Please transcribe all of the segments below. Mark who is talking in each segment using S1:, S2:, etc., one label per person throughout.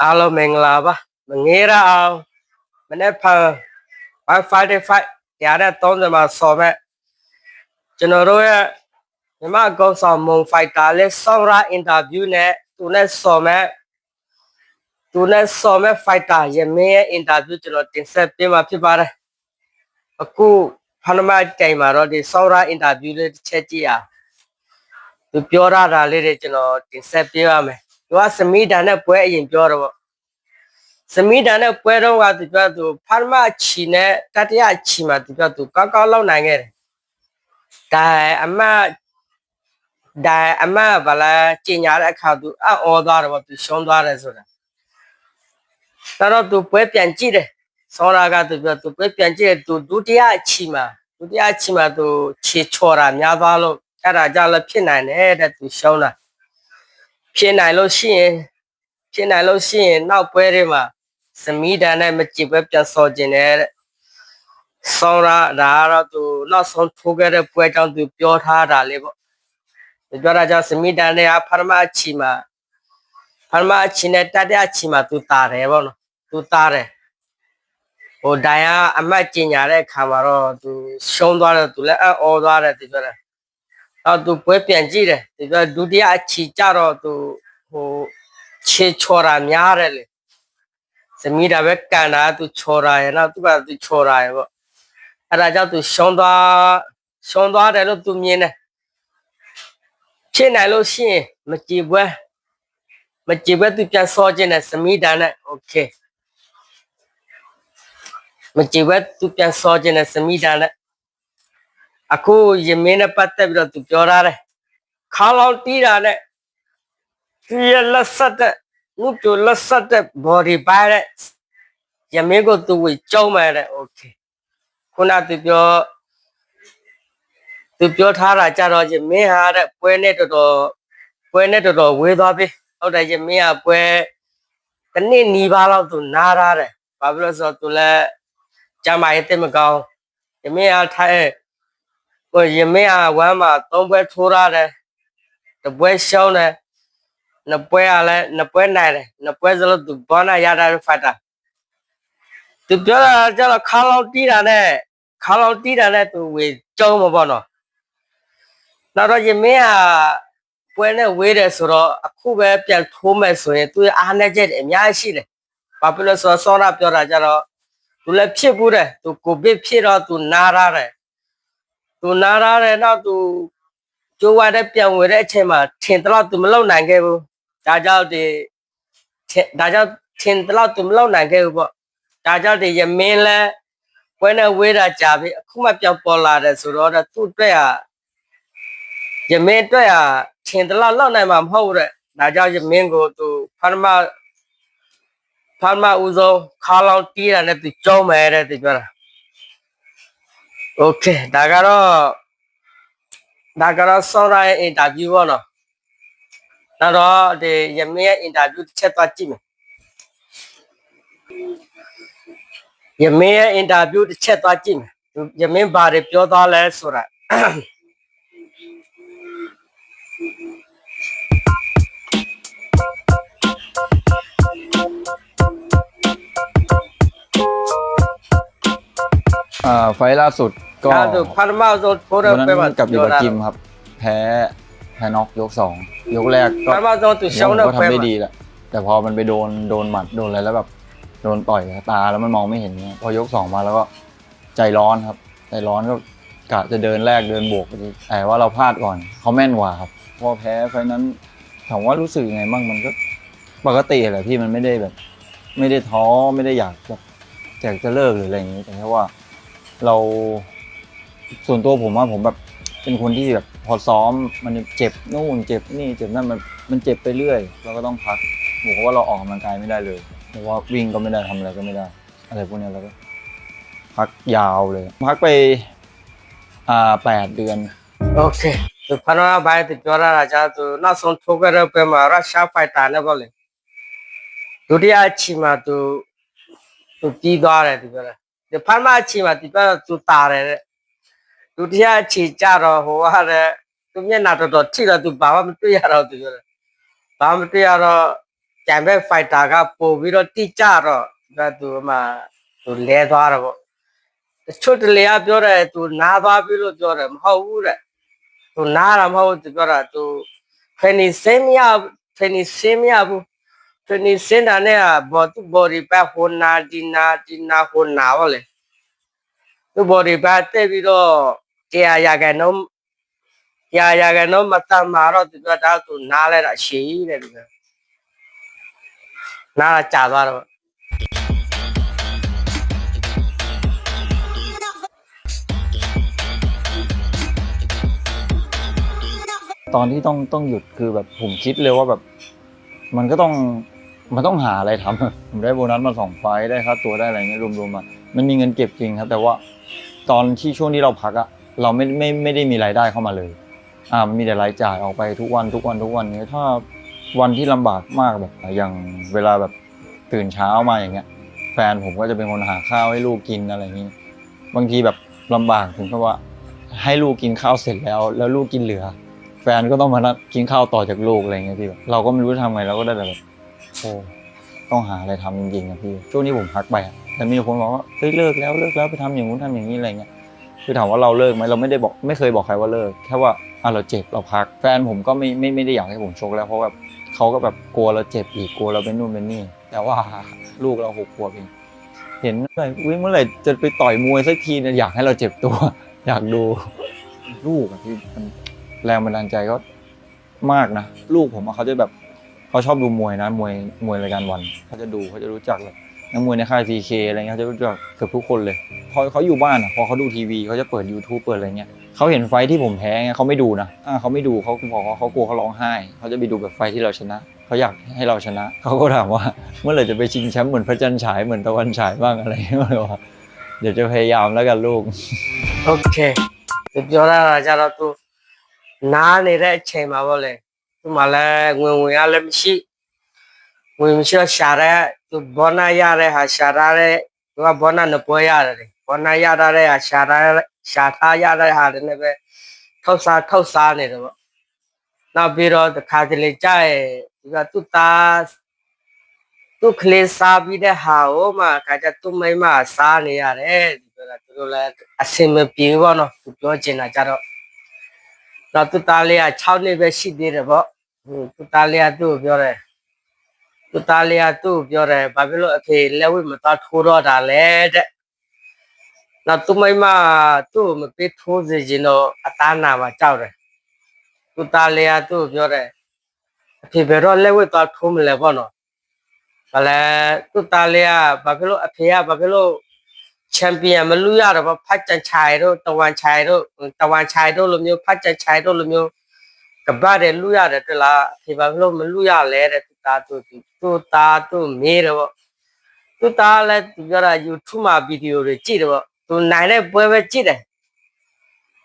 S1: အားလုံးမင်္ဂလာပါမငေးရအောင်မနေ့ဖန် Wi-Fi တရားတဲ့30မှာဆော်မဲ့ကျွန်တော်တို့ရဲ့မြမအကောင့်ဆောင်မုံဖိုက်တာလေးဆောင်းရာအင်တာဗျူးနဲ့သူနဲ့ဆော်မဲ့သူနဲ့ဆော်မဲ့ဖိုက်တာရမင်းရဲ့အင်တာဗျူးကျွန်တော်တင်ဆက်ပေးမှာဖြစ်ပါတယ်အခုဖနမတိုင်မှာတော့ဒီဆောင်းရာအင်တာဗျူးလေးတစ်ချက်ကြည့်အောင်သူပြောရတာလေးတွေကျွန်တော်တင်ဆက်ပေးပါမယ် သူကစမီးတန်နဲ့ပွဲအရင်ပြောတော့ဗောစမီးတန်နဲ့ပွဲတော့ကသူပြောသူဖာမချီနဲ့တတိယချီမှာသူပြောသူကောက်ကောက်လောက်နိုင်ခဲ့တယ်ဒါအမဒါအမဗလာကျင်ညာတဲ့အခါသူအော်သွားတယ်ဗောသူရှုံးသွားတယ်ဆိုတာတော့သူပွဲပြန်ကြည့်တယ်ဆောရာကသူပြောသူပွဲပြန်ကြည့်တယ်သူဒုတိယချီမှာဒုတိယချီမှာသူခြေချော်တာများသွားလို့အဲ့ဒါကြောင့်လည်းဖြစ်နိုင်တယ်တဲ့သူရှုံးတာ ဖြစ်နိုင်လို့ရှိရင်ဖြစ်နိုင်လို့ရှိရင်နောက်ပွဲတွေမှာစမီးတန်နဲ့မကြည့်ပဲပြန်စော်ကျင်တယ်တဲ့ဆောင်းရဒါကတော့သူနောက်ဆုံးထိုးခဲ့တဲ့ပွဲကြောင့်သူပြောထားတာလေပေါ့သူပြောတာကြောင့်စမီးတန်နဲ့ဖရမအချီမှာဖရမအချီနဲ့တတအချီမှာသူတာတယ်ပေါ့နော်သူတာတယ်ဟိုဒိုင်ကအမတ်ကျင်ညာတဲ့ခါမှာတော့သူရှုံးသွားတယ်သူလည်းအော်သွားတယ်သူပြောတယ် 啊，都不会编辑的，这个陆地啊 ré, 了都和切 du 面的嘞。chi 边干了都错了，那都把都穿了不？啊，大家都想到想到的 ré, semíra 没机会，没机会都变 chora ré,，OK，没机会都变少见 ré semíra. အခုရင်မင်းနဲ့ပတ်သက်ပြီးတော့သူပြောထားတယ်ခါလောင်တီးတာနဲ့သူရဲ့လက်ဆက်တဲ့ငုပ်တို့လက်ဆက်တဲ့ body pirates ရမင်းကိုသူဝေကြောက်မှန်တယ် okay ခုနသူပြောသူပြောထားတာကြတော့ချင်းမင်းဟာတဲ့ပွဲနဲ့တော်တော်ပွဲနဲ့တော်တော်ဝေးသွားပြီဟုတ်တယ်ချင်းမင်းကပွဲတနည်းနီးပါးလောက်သူနားထားတယ်ဘာဖြစ်လို့ဆိုတော့သူလည်းကျမ်းမာရေးတက်မကောင်းချင်းမင်းကထား င်ဟိုရမင်းကဝမ်းမှာသုံးပွဲထိုးထားတယ်တပွဲရှောင်းတယ်နှစ်ပွဲကလည်းနှစ်ပွဲနိုင်တယ်နှစ်ပွဲစလုံးသူဘောနာရတာဖတ်တာသူပြောတာကျတော့ခါလောက်တီးတာနဲ့ခါလောက်တီးတာနဲ့သူဝေကျုံးမှာပေါ့နော်နောက်တော့ယမင်းကပွဲနဲ့ဝေးတယ်ဆိုတော့အခုပဲပြန်ထိုးမယ်ဆိုရင်သူရဲ့အားနဲ့ချက်တွေအများကြီးရှိတယ်ဘာဖြစ်လို့ဆိုတော့စောရပြောတာကျတော့သူလည်းဖြစ်ဘူးတယ်သူကိုဗစ်ဖြစ်တော့သူနားရတယ် သူနားရတယ်နောက်သူကျိုးဝါတဲ့ပြန်ဝေတဲ့အချိန်မှာထင်တော့သူမလုံနိုင်ခဲ့ဘူးဒါကြောင့်ဒီထင်ဒါကြောင့်ထင်တော့သူမလုံနိုင်ခဲ့ဘူးပေါ့ဒါကြောင့်ဒီယမင်းလဲပွဲနဲ့ဝေးတာကြာပြီအခုမှပြောင်းပေါ်လာတယ်ဆိုတော့တဲ့သူ့အတွက်ဟာယမင်းအတွက်ဟာထင်တယ်လို့လောက်နိုင်မှာမဟုတ်တဲ့ဒါကြောင့်ယမင်းကိုသူဖာမဖာမဦးဆုံးခါလောင်တီးတာနဲ့သူကြောင်းမယ်တဲ့သူပြောတာ โอเคဒါကတော့ဒါကတော့ဆောင်းရရဲ့အင်တာဗျူးပေါ့နော်နောက်တော့ဒီယမင်းရဲ့အင်တာဗျူးတစ်ချက်သွားကြည့်မယ် ယမင်းရဲ့အင်တာဗျူးတစ်ချက်သွားကြည့်မယ်ယမင်းဘာတွေပြောသွားလဲဆိုတာ
S2: ไฟล์ล่าสุดก็
S1: ล่าสุดพานมาโดนโคเด
S2: วัน
S1: ไป
S2: นั้นกับยูบากิมครับ แพ้แพ้น็อกยกสองยกแรกก็
S1: พานามาโดนตุ
S2: เช
S1: ลก็
S2: ทำได้ดีแหละแต่พอมันไปโดนโดนหมัดโดนอะไรแล้วแบบโดนต่อยตาแล้วมันมองไม่เห็นเงพอยกสองมาแล้วก็ใจร้อนครับ ใจร้อนก็กะจะเดินแรกเดินบวกแต่ว่าเราพลาดก่อนเขาแม่นกว่าครับพอแพ้ไฟนั้นถามว่ารู้สึกยังไงบ้างมันก็ปกติแหละพี่มันไม่ได้แบบ ไม่ได้ท้อไม่ได้อยากแบบอยากจะเลิกหรืออะไรอย่างนี้แต่แค่ว่า เราส่วนตัวผมว่าผมแบบเป็นคนที่แบบพอซ้อมมันเจ็บนู่นเจ็บนี่เจ็บนั่นมันมันเจ็บไปเรื่อยเราก็ต้องพักบอกว่าเราออกกำลังกายไม่ได้เลยเพรว่าวิ่งก็ไม่ได้ทำอะไรก็ไม่ได้ อะไรพวกนี้เราก็พักยาวเลย พักไปอ่าแปดเดือน
S1: โอเคตัวพนาบายติดจราราชาตัวน่าสนทุกเรื่องเป็นมาราชาไปตาเนี่ยบอกเลยตุวที่อาชีมาตัวตัวตีดออะไรตัวอะไร ဒီပထမအချီမှာသူပြောသူတာတယ်တဲ့ဒုတိယအချီကြတော့ဟိုဟာတဲ့သူမျက်နှာတော်တော်ထိတော့သူဘာမှမတွေ့ရတော့သူပြောတယ်ဘာမှမတွေ့ရတော့ကြံဘက် fighter ကပို့ပြီးတော့တိကျတော့ဒါသူမှသူလဲသွားတော့ပေါ့တချို့တလေကပြောတယ်သူနားသွားပြီလို့ပြောတယ်မဟုတ်ဘူးတဲ့သူနားတာမဟုတ်ဘူးသူပြောတာသူ training စင်းမရဘူး training စင်းမရဘူး training စင်းတာနဲ့ကဘောသူ body ပဲဟိုနာဒီနာဒီနာဟိုနာပါလေသူ body ပဲတက်ပြီးတော့တရားရကန်တော့ရာရာကန်တော့မတတ်မှာတော့သူပြောတာသူနားလဲတာရှည်ကြီးတယ်သူပြောနားကြာသွားတော့
S2: ตอนที่ต้องต้องหยุดคือแบบผมคิดเลยว่าแบบ มันก็ต้อง มันต้องหาอะไรทำ ผมได้โบนัสมาสองไฟล์ได้ค่าตัวได้อะไรเงี้ยรวมๆมา มันมีเงินเก็บจริงครับ แต่ว่าตอนที่ช่วงที่เราพักอะเราไม่ไม่ไม่ได้มีรายได้เข้ามาเลย อ่ามีแต่รายจ่ายออกไปทุกวันทุกวันทุกวันเนี้ยถ้าวันที่ลำบากมากแบบอย่างเวลาแบบตื่นเช้ามาอย่างเงี้ย แฟนผมก็จะเป็นคนหาข้าวให้ลูกกินอะไรอย่างนี้ บางทีแบบลำบากถึงกับว่า ให้ลูกกินข้าวเสร็จแล้ว แล้วลูกกินเหลือ แฟนก็ต้องมานัดกินข้าวต่อจากลูกอะไรเงี้ยพี่แบบเราก็ไม่รู้จะทำไงเราก็ได้แต่แบบ โอ้ต้องหาอะไรทำจริงๆนะพี่ช่วงนี้ผมพักไปอะแต่มีคนบอกว่าเฮ้ยเลิกแล้วเลิกแล้วไปทำอย่างนู้นทำอย่างนี้อะไรเงี้ยคือถามว่าเราเลิกไหมเราไม่ได้บอกไม่เคยบอกใครว่าเลิกแค่ว่าอะเราเจ็บเราพัก แฟนผมก็ไม่ไม่ไม่ได้อยากให้ผมชกแล้วเพราะแบบเขาก็แบบกลัวเราเจ็บอีกกลัวเราเป็นนู่นเป็นนี่ แต่ว่าลูกเราหกขวบเองเห็นเมื่อไหร่เมื่อไหร่จะไปต่อยมวยสักทีเนี่ยอยากให้เราเจ็บตัว อยากดูลูกอะที่มันแรงบันดาลใจก็มากนะ ลูกผมเขาจะแบบ เขาชอบดูมวยนะมวยมวยรายการวันเขาจะดูเขาจะรู้จักแบบนักมวยในค่ายซีเคอะไรเงี้ยจะรู้จักเกือบทุกคนเลยพอเขาอยู่บ้านอะพอเขาดูทีวีเขาจะเปิด YouTube เปิดอะไรเงี้ยเขาเห็นไฟที่ผมแพ้เขาไม่ดูนะเขาไม่ดูเขาบอกว่าเขากลัวเขาร้องไห้เขาจะไปดูแบบไฟที่เราชนะเขาอยากให้เราชนะเขาก็ถามว่า เมื่อไหร่จะไปชิงแชมป์เหมือนพระจันทร์ฉายเหมือนตะวันฉายบ้างอะไรเงี้ยว่เดี๋ยวจะพยายามแล้วกันลูก
S1: โอเคสุดยอดแล้วอาจาเราตัวน้าในแรกเชมาว่าเลย သူမှလည်းငွေငွေရလည်းမရှိငွေမရှိတော့ရှာတဲ့သူဘောနာရတဲ့ဟာရှာရတဲ့သူကဘောနာနှစ်ပွဲရတယ်လေဘောနာရတဲ့ဟာရှာရတဲ့ရှာထားရတဲ့ဟာတွေနဲ့ပဲထောက်စားထောက်စားနေတယ်ပေါ့နောက်ပြီးတော့တစ်ခါတလေကြာရဲ့သူကသူ့သားသူ့ကလေးစားပြီးတဲ့ဟာဟိုမှခါကျသူ့မိန်းမစားနေရတယ်ဒီပြောတာသူတို့လည်းအစင်မပြေဘူးပေါ့နော်သူပြောချင်တာကြတော့တော့သူ့သားလေးက6နှစ်ပဲရှိသေးတယ်ပေါ့ ဟိုသူ့သားလေးကသူ့ကိုပြောတယ်သူ့သားလေးကသူ့ကိုပြောတယ်ဘာဖြစ်လို့အဖေလက်ဝိတ်မသွားထိုးတော့တာလဲတဲ့နောက်သူ့မိန်းမသူ့ကိုမပေးထိုးစေချင်တော့အသားနာမှာကြောက်တယ်သူ့သားလေးကသူ့ကိုပြောတယ်အဖေဘယ်တော့လက်ဝိတ်သွားထိုးမလဲပေါ့နော်ဘာလဲသူ့သားလေးကဘာဖြစ်လို့အဖေကဘာဖြစ်လို့ချန်ပီယံမလူရတော့ဘာဖတ်ချန်ချိုင်တို့တဝန်ချိုင်တို့တဝန်ချိုင်တို့လိုမျိုးဖတ်ချန်ချိုင်တို့လိုမျိုး ကပတ်တယ်လူရတယ်တလားအဖေဘာဖြစ်လို့မလူရလဲတဲ့သူသားသူသူသားသူမေးတယ်ပေါ့သူသားလည်းသူပြောတာ YouTube မှာဗီဒီယိုတွေကြည့်တယ်ပေါ့သူနိုင်တဲ့ပွဲပဲကြည့်တယ်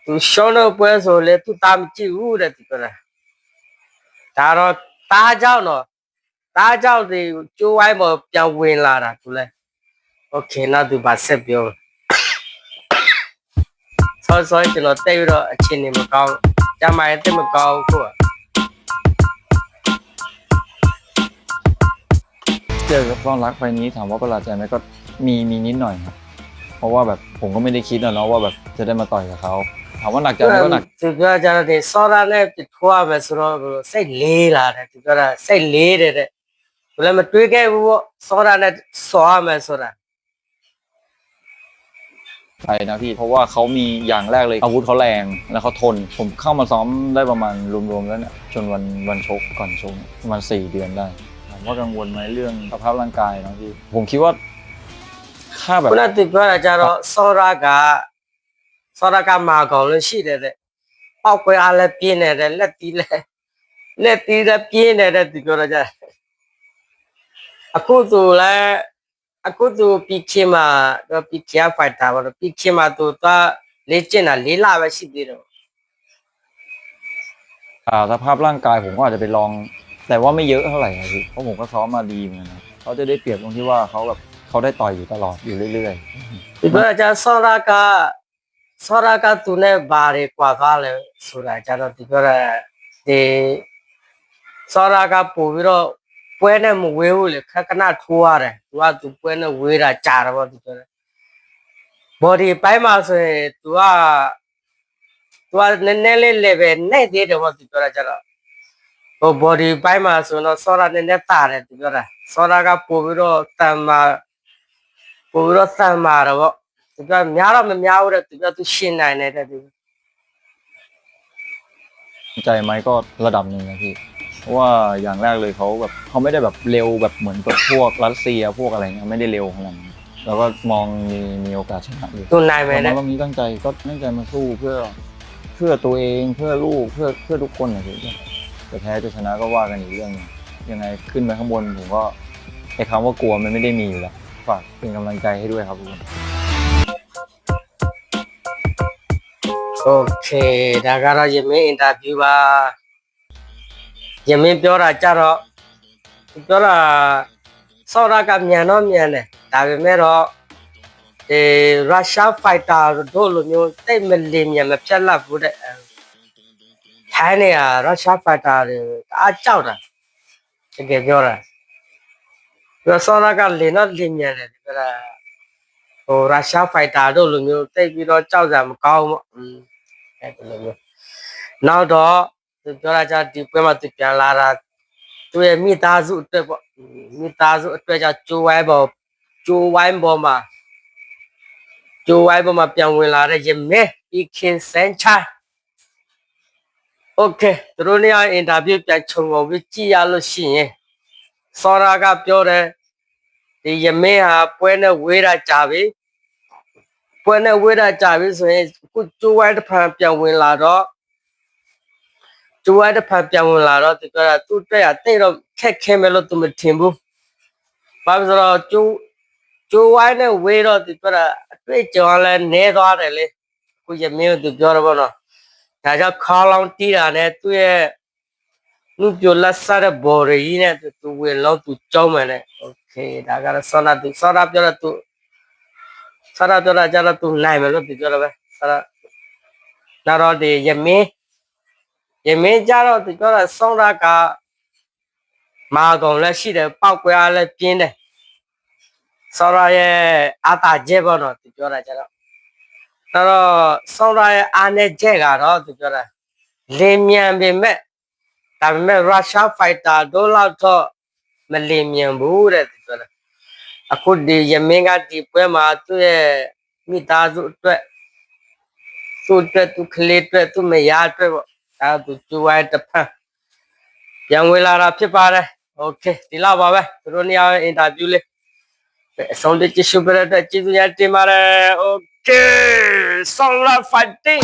S1: သူရှောင်းတဲ့ပွဲဆိုလေသူသားမကြည့်ဘူးတဲ့သူပြောတာဒါတော့သားကြောင့်တော့ ဒါကြောင့်ဒီကျိုးဝိုင်းပေါ်ပြန်ဝင်လာတာသူလဲโอเคနောက်သူပါဆက်ပြောဆောဆောကျွန်တော်တိတ်ပြီးတော့အချင်းနေမကောင်း ကြမ်းမာရင်တိတ်မကောင်းခုอ่ะ
S2: เจอกับต้อนรักไฟล์นี้ถามว่าประหลาดใจไหมก็มีมีนิดหน่อยครับ เพราะว่าแบบผมก็ไม่ได้คิดนะเนาะว่าแบบจะได้มาต่อยกับเขาถามว่าหนักใจไหมก็หนัก
S1: သူပြောကြတော့ဒီဆောရနဲ့ပြထွားမယ်ဆိုတော့ဘယ်လိုစိတ်လေးလာတယ်သူပြောတာစိတ်လေးတယ်တဲ့ဘယ်လည်းမတွေးခဲ့ဘူးပေါ့ဆောရနဲ့ဆောရမယ်ဆိုတာ
S2: ใจนะพี่ เพราะว่าเขามีอย่างแรกเลยอาวุธเขาแรงแล้วเขาทน ผมเข้ามาซ้อมได้ประมาณรวมๆแล้วเนี่ยจนวันวันชกก่อนชกประมาณสี่เดือนได้ถามว่ากังวลไหมเรื่องสภาพร่างกายเนาะพี่ผมคิดว่าถ้าแบบ
S1: ခုနသူပြောတာကြတော့ဆောရကဆောရကမာကောင်လို့ရှိတယ်တဲ့ပောက်ကွဲအားလည်းပြင်းနေတယ်လက်တီးလည်းလက်တီးလည်းပြင်းနေတဲ့သူပြောတာကြတယ်အခုသူလည်း အခုသူပြီးချင်းမှာတော့ပြီးချာဖိုက်တာပါတော့ပြီးချင်းမှာသူသွားလေ့ကျင့်တာ၄လပဲရှိသေးတယ်
S2: อ่าสภาพร่างกายผมก็อาจจะไปลอง แต่ว่าไม่เยอะเท่าไหร่อะพี่เพราะผมก็ซ้อมมาดีเหมือนกันนะเขาจะได้เปรียบตรงที่ว่าเขาแบบเขาได้ต่อยอยู่ตลอดอยู่เรื่อย
S1: ဒီပြောတာကြဆောရကဆောရကသူနဲ့ဘာတွေကွာသွားလဲဆိုတာကြတော့ဒီပြောတာဒီဆောရကပို့ပြီးတော့ ပွဲနဲ့မဝေးဘူးလေခက်ခဏထိုးရတယ်သူကသူပွဲနဲ့ဝေးတာကြာတယ်ပေါ့သူပြောတယ် body ပိုင်းမှာဆိုရင် तू က तू ကနည်းနည်းလေး level နဲ့သေးတယ်ပေါ့သူပြောတာကြတော့ဟို body ပိုင်းမှာဆိုတော့စောရနည်းနည်းတာတယ်သူပြောတာစောရကပို့ပြီးတော့တန်မာပို့ပြီးတော့တန်မာတော့ပေါ့သူပြောများတော့မများဘူးတဲ့သူပြောသူရှင်းနိုင်တယ်တဲ့သူ
S2: ใจไหมก็ระดับหนึ่งนะพี่เพ ราะว่าอย่างแรกเลยเขาแบบเขาไม่ได้แบบเร็วแบบเหมือนกับพวกรัสเซียพวกอะไรเงี้ยไม่ได้เร็วขนาดนั้นแล้วก็มองมีมีโอกาสชนะอยู่
S1: သူနိုင်မယ်
S2: แต่
S1: တဲ့
S2: ว่ารอบนี้ตั้งใจก็ตั้งใจมาสู้เพื่อ เพื่อตัวเองเพื่อลูกเพื่อเพื่อทุกคนนะพี่จะแพ้จะชนะก็ว่ากันอีกเรื่องหนึงยังไงขึ้นไปข้างบนผมก็ไอ้คำว่ากลัวมันไม่ได้มีอยู่แล้วฝากเป็นกำลังใจให้ด้วยครับทุกคน
S1: โอเคဒါကတော့ယမင်းအင်တာဗျူးပါ ယမင်းပြောတာကြတော့သူပြောတာစောရကမြန်တော့မြန်တယ်ဒါပေမဲ့တော့အဲရုရှားဖိုက်တာတို့လိုမျိုးတိတ်မလင်မြန်မဖြတ်လက်ဘူးတဲ့ထိုင်းနေရရုရှားဖိုက်တာတွေအားကြောက်တာတကယ်ပြောတာပြောစောရကလင်တော့လင်မြန်တယ်ပြောတာဟိုရုရှားဖိုက်တာတို့လိုမျိုးတိတ်ပြီးတော့ကြောက်ကြမကောင်းဘူးอืมအဲ့ဒီလိုမျိုးနောက်တော့ သူပြောတာကြဒီပွဲမှာသူပြန်လာတာသူရဲ့မိသားစုအတွက်ပေါ့မိသားစုအတွက်ကြောင့်ဂျိုးဝိုင်းပေါ်ဂျိုးဝိုင်းပေါ်မှာဂျိုးဝိုင်းပေါ်မှာပြန်ဝင်လာတဲ့ရမဲဤခင်စန်ချိုင်โอเคသူတို့နေရာအင်တာဗျူးပြန်ခြုံကုန်ပြီးကြည်ရလို့ရှိရင်စောရာကပြောတယ်ဒီယမင်းဟာပွဲနဲ့ဝေးတာကြာပြီပွဲနဲ့ဝေးတာကြာပြီဆိုရင်ခုကျိုးဝိုင်းတစ်ဖန်ပြန်ဝင်လာတော့ ကျိုးဝိုင်းတစ်ဖန်ပြန်ဝင်လာတော့သူကသူ့တက်ရတိတ်တော့ခက်ခဲမယ်လို့သူမထင်ဘူး။ဘာလို့ဆိုတော့ကျိုးကျိုးဝိုင်းနဲ့ဝေးတော့သူကအတွေ့အကြုံလည်းနည်းသွားတယ်လေ။ခုရမင်းကသူပြောတော့ဘောနော်။ဒါကြောင့်ခေါလောင်းတီးတာနဲ့သူ့ရဲ့လူပြလက်စားတဲ့ဘော်ရီနဲ့သူသူဝင်လို့သူကြောင်းမယ်နဲ့။ Okay ဒါကတော့ဆောနာသူဆောနာပြောတော့သူဆရာပြောတာကြတော့သူနိုင်မယ်လို့သူပြောတော့ပဲဆရာနောက်တော့ဒီယမင်း ယမင်းကြတော့သူပြောတာစောင်းရကမာကောင်လည်းရှိတယ်ပောက်ကွဲအားလည်းပြင်းတယ်စောရရဲ့အာတာကျဲပေါ့နော်သူပြောတာကြတော့နောက်တော့စောင်းရရဲ့အားနဲ့ကျဲကတော့သူပြောတာလင်းမြန်ပေမဲ့ဒါပေမဲ့ရုရှားဖိုက်တာတို့လောက်တော့မလင်းမြန်ဘူးတဲ့သူပြောတာအခုဒီယမင်းကဒီပွဲမှာသူ့ရဲ့မိသားစုအတွက်သူ့အတွက်သူကလေးအတွက်သူမယားအတွက်ပေါ့ အဲသူကျူဝိုင်းတစ်ဖက်ပြန်ဝင်လာတာဖြစ်ပါတယ်โอเคဒီလောက်ပါပဲသူတို့နေရာအင်တာဗျူးလေးအဆုံးတကြည့်ရှုပြတဲ့အတွက်ကျေးဇူးများတင်ပါတယ်โอเค Solar Fighting